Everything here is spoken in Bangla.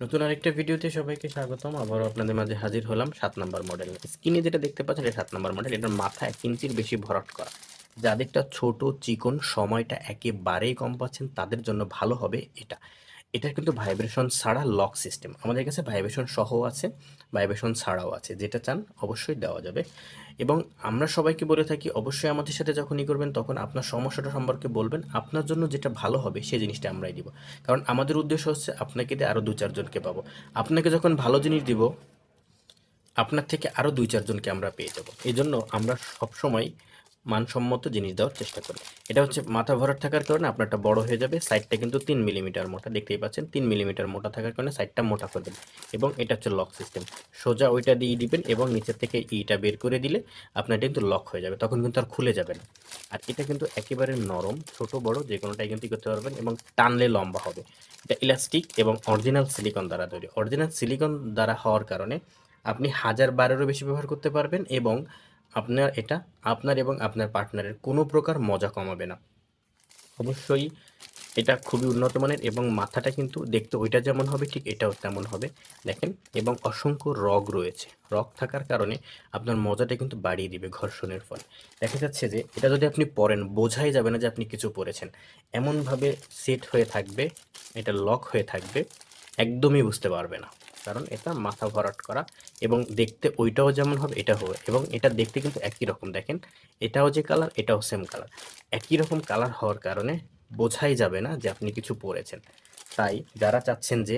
নতুন আরেকটা ভিডিওতে সবাইকে স্বাগতম। আবারও আপনাদের মাঝে হাজির হলাম সাত নম্বর মডেল স্ক্রিনে যেটা দেখতে পাচ্ছেন, এটা সাত নম্বর মডেল। এটার মাথা এক ইঞ্চির বেশি ভরাট করা। যাদেরটা ছোট, চিকন, সময়টা একেবারেই কম পাচ্ছেন, তাদের জন্য ভালো হবে এটা। এটার কিন্তু ভাইব্রেশন ছাড়া লক সিস্টেম আমাদের কাছে ভাইব্রেশন সহ আছে ভাইব্রেশন ছাড়াও আছে। যেটা চান অবশ্যই দেওয়া যাবে। এবং আমরা সবাইকে বলে থাকি, অবশ্যই আমাদের সাথে যখনই করবেন, তখন আপনার সমস্যাটা সম্পর্কে বলবেন। আপনার জন্য যেটা ভালো হবে সেই জিনিসটা আমরাই দিব। কারণ আমাদের উদ্দেশ্য হচ্ছে, আপনাকে দিয়ে আরও দু চারজনকে পাবো। আপনাকে যখন ভালো জিনিস দিব, আপনার থেকে আরও দুই চারজনকে আমরা পেয়ে যাব। এই জন্য আমরা সবসময় মানসম্মত জিনিস দেওয়ার চেষ্টা করি এটা হচ্ছে মাথা ভরাট থাকার কারণে আপনারটা বড় হয়ে যাবে সাইডটা কিন্তু তিন মিলিমিটার মোটা, দেখতেই পাচ্ছেন? তিন মিলিমিটার মোটা থাকার কারণে সাইডটা মোটা করবেন এবং এটা হচ্ছে লক সিস্টেম সোজা ওইটা দিয়ে দিবেন এবং নিচের থেকে ইটা বের করে দিলে আপনারটা কিন্তু লক হয়ে যাবে, তখন কিন্তু আর খুলে যাবে না। আর এটা কিন্তু একেবারে নরম, ছোট, বড় যে কোনোটাই কিন্তু করতে পারবেন এবং টানলে লম্বা হবে। এটা ইলাস্টিক এবং অরিজিনাল সিলিকন দ্বারা তৈরি। অরিজিনাল সিলিকন দ্বারা হওয়ার কারণে আপনি হাজার বারেরও বেশি ব্যবহার করতে পারবেন এবং আপনার এটা, আপনার এবং আপনার পার্টনারের কোনো প্রকার মজা কমাবে না। অবশ্যই এটা খুবই উন্নত মানের এবং মাথাটা কিন্তু দেখতে ওইটা যেমন হবে, ঠিক এটাও তেমন হবে। দেখেন, এবং অসংখ্য রগ রয়েছে। রগ থাকার কারণে আপনার মজাটা কিন্তু বাড়িয়ে দিবে ঘর্ষণের ফলে। দেখা যাচ্ছে যে এটা যদি আপনি পরেন, বোঝাই যাবে না যে আপনি কিছু পরেছেন। এমনভাবে সেট হয়ে থাকবে, এটা লক হয়ে থাকবে, একদমই বুঝতে পারবে না। কারণ এটা মাথা ভরাট করা এবং দেখতে ওইটাও যেমন হবে এটা হবে এবং এটা দেখতে কিন্তু একই রকম। দেখেন, এটাও যে কালার এটাও সেম কালার একই রকম কালার হওয়ার কারণে বোঝাই যাবে না যে আপনি কিছু পরেছেন। তাই যারা চাচ্ছেন যে